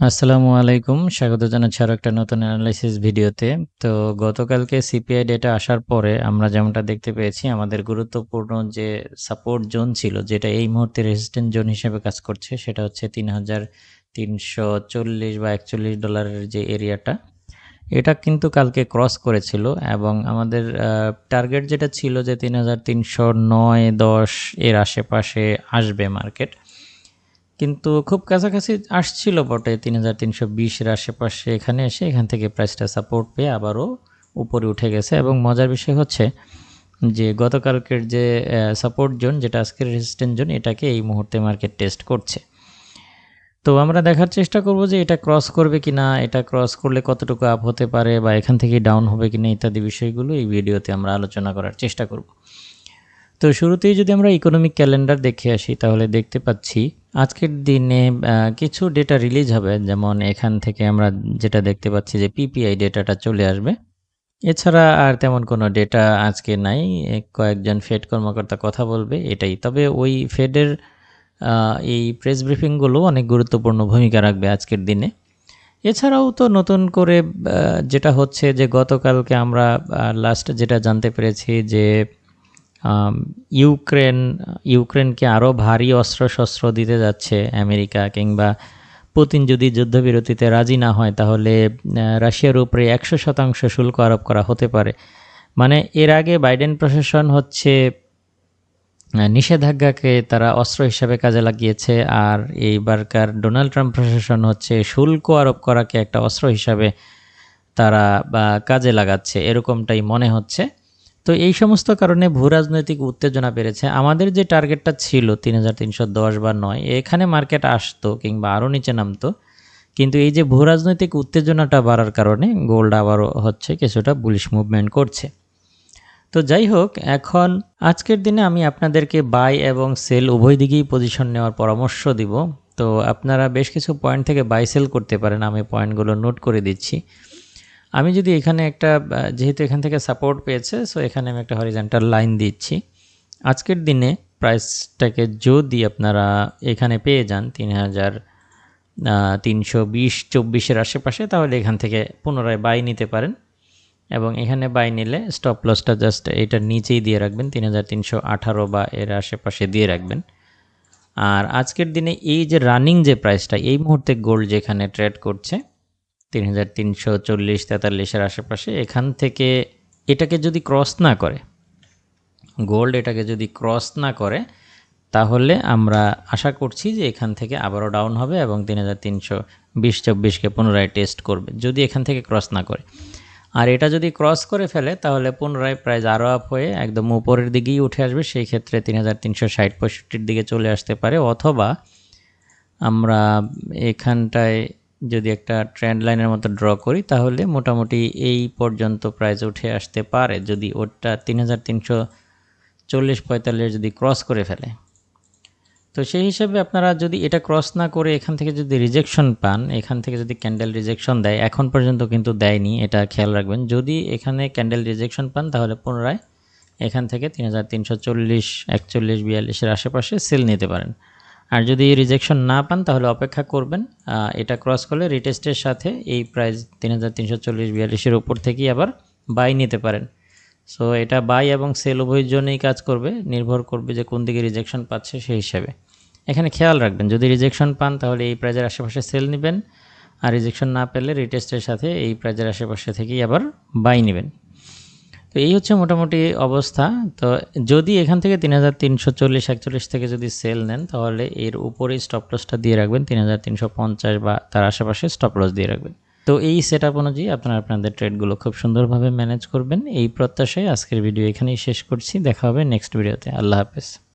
আসসালামু আলাইকুম। স্বাগত জানাচ্ছি আরও একটা নতুন অ্যানালাইসিস ভিডিওতে। তো গতকালকে সিপিআই ডেটা আসার পরে আমরা যেমনটা দেখতে পেয়েছি, আমাদের গুরুত্বপূর্ণ যে সাপোর্ট জোন ছিল, যেটা এই মুহূর্তে রেজিস্ট্যান্ট জোন হিসেবে কাজ করছে, সেটা হচ্ছে ৩৩৪০ বা ৪১ ডলারের যে এরিয়াটা এটা কিন্তু কালকে ক্রস করেছিল এবং আমাদের টার্গেট যেটা ছিল যে ৩৩০৯-১০ এর আশেপাশে আসবে মার্কেট। কিন্তু খুব কাছাকাছি আসছিল বটে তিন হাজার তিনশো বিশের আশেপাশে। এখানে এসে এখান থেকে প্রাইসটা সাপোর্ট পেয়ে আবারও উপরে উঠে গেছে। এবং মজার বিষয় হচ্ছে যে গতকালকের যে সাপোর্ট জোন যেটা আজকের রেজিস্ট্যান্ট জোন এটাকে এই মুহূর্তে মার্কেট টেস্ট করছে। তো আমরা দেখার চেষ্টা করব যে এটা ক্রস করবে কি না এটা ক্রস করলে কতটুকু আপ হতে পারে বা এখান থেকে ডাউন হবে কি না ইত্যাদি বিষয়গুলো এই ভিডিওতে আমরা আলোচনা করার চেষ্টা করব। তো শুরুতেই যদি আমরা ইকোনমিক ক্যালেন্ডার দেখে আসি, তাহলে দেখতে পাচ্ছি আজকের দিনে কিছু ডেটা রিলিজ হবে। যেমন এখান থেকে আমরা যেটা দেখতে পাচ্ছি যে পিপিআই ডেটাটা চলে আসবে। এছাড়া আর তেমন কোনো ডেটা আজকে নাই। কয়েকজন ফেড কর্মকর্তা কথা বলবে এটাই। তবে ওই ফেডের এই প্রেস ব্রিফিংগুলো অনেক গুরুত্বপূর্ণ ভূমিকা রাখবে আজকের দিনে। এছাড়াও তো নতুন করে যেটা হচ্ছে যে গতকালকে আমরা লাস্ট যেটা জানতে পেরেছি যে ইউক্রেন, ইউক্রেনকে আরও ভারী অস্ত্র শস্ত্র দিতে যাচ্ছে আমেরিকা কিংবা পুতিন যদি যুদ্ধবিরতিতে রাজি না হয়, তাহলে রাশিয়ার উপরে একশো শতাংশ শুল্ক আরোপ করা হতে পারে। মানে এর আগে বাইডেন প্রশাসন হচ্ছে নিষেধাজ্ঞাকে তারা অস্ত্র হিসাবে কাজে লাগিয়েছে, আর এইবারকার ডোনাল্ড ট্রাম্প প্রশাসন হচ্ছে শুল্ক আরোপ করাকে একটা অস্ত্র হিসাবে তারা, বা কাজে লাগাচ্ছে। এরকমটাই মনে হচ্ছে। তো এই সমস্ত কারণে ভূ রাজনৈতিক উত্তেজনা বেড়েছে। আমাদের যে টার্গেটটা ছিল তিন হাজার তিনশো দশ বা নয়, এখানে মার্কেট আসতো কিংবা আরও নিচে নামতো। কিন্তু এই যে ভূ রাজনৈতিক উত্তেজনাটা বাড়ার কারণে গোল্ড আবারও হচ্ছে কিছুটা বুলিশ মুভমেন্ট করছে। তো যাই হোক, এখন আজকের দিনে আমি আপনাদেরকে বাই এবং সেল উভয় দিকেই পজিশন নেওয়ার পরামর্শ দিব। তো আপনারা বেশ কিছু পয়েন্ট থেকে বাই সেল করতে পারেন, আমি পয়েন্টগুলো নোট করে দিচ্ছি। আমি যদি এখানে একটা যেহেতু এখান থেকে সাপোর্ট পেয়েছে সো এখানে আমি একটা হরিজেন্টাল লাইন দিচ্ছি। আজকের দিনে প্রাইসটাকে যদি আপনারা এখানে পেয়ে যান তিন হাজার তিনশো বিশ, চব্বিশের আশেপাশে, তাহলে এখান থেকে পুনরায় বাই নিতে পারেন। এবং এখানে বাই নিলে স্টপ লসটা জাস্ট এটার নিচেই দিয়ে রাখবেন তিন হাজার তিনশো আঠারো বা এর আশেপাশে দিয়ে রাখবেন। আর আজকের দিনে এই যে রানিং যে প্রাইসটা এই মুহূর্তে গোল্ড যেখানে ট্রেড করছে তিন হাজার তিনশো চল্লিশ তেতাল্লিশের আশেপাশে, এখান থেকে এটাকে যদি ক্রস না করে গোল্ড এটাকে যদি ক্রস না করে, তাহলে আমরা আশা করছি যে এখান থেকে আবারও ডাউন হবে এবং তিন হাজার তিনশো বিশ চব্বিশকে পুনরায় টেস্ট করবে, যদি এখান থেকে ক্রস না করে। আর এটা যদি ক্রস করে ফেলে, তাহলে পুনরায় প্রাইস আরও আপ হয়ে একদম উপরের দিকেই উঠে আসবে, সেই ক্ষেত্রে তিন হাজার তিনশো ষাট পঁয়ষট্টির দিকে চলে আসতে পারে, অথবা আমরা এখানটায় যদি একটা ট্রেন্ড লাইনের মতো ড্র করি, তাহলে মোটামুটি এই পর্যন্ত প্রাইস উঠে আসতে পারে। যদি ওটা তিন হাজার তিনশো চল্লিশ পঁয়তাল্লিশ যদি ক্রস করে ফেলে। তো সেই হিসাবে আপনারা যদি এটা ক্রস না করে এখান থেকে যদি রিজেকশন পান, এখান থেকে যদি ক্যান্ডেল রিজেকশন দেয়, এখন পর্যন্ত কিন্তু দেয়নি, এটা খেয়াল রাখবেন। যদি এখানে ক্যান্ডেল রিজেকশন পান, তাহলে পুনরায় এখান থেকে তিন হাজার তিনশো চল্লিশ, একচল্লিশ, বিয়াল্লিশের আশেপাশে সেল নিতে পারেন। আর যদি রিজেকশন না পান, তাহলে অপেক্ষা করবেন। এটা ক্রস করলে রিটেস্টের সাথে এই প্রাইস তিন হাজার তিনশো চল্লিশ বিয়াল্লিশের উপর থেকেই আবার বাই নিতে পারেন। সো এটা বাই এবং সেল উভয়ের জন্যই কাজ করবে, নির্ভর করবে যে কোন দিকে রিজেকশন পাচ্ছে সেই হিসাবে। এখানে খেয়াল রাখবেন, যদি রিজেকশন পান, তাহলে এই প্রাইজের আশেপাশে সেল নেবেন। আর রিজেকশন না পেলে রিটেস্টের সাথে এই প্রাইজের আশেপাশে থেকেই আবার বাই নেবেন। তো এই হচ্ছে মোটামুটি অবস্থা। তো যদি এখান থেকে তিন হাজার তিনশো চল্লিশ, একচল্লিশ থেকে যদি সেল নেন, তাহলে এর উপরে স্টপ লসটা দিয়ে রাখবেন, তিন হাজার তিনশো পঞ্চাশ বা তার আশেপাশে স্টপ লস দিয়ে রাখবেন। তো এই সেট আপ অনুযায়ী আপনারা আপনাদের ট্রেডগুলো খুব সুন্দরভাবে ম্যানেজ করবেন। এই প্রত্যাশায় আজকের ভিডিও এখানেই শেষ করছি। দেখা হবে নেক্সট ভিডিওতে আল্লাহ হাফেজ।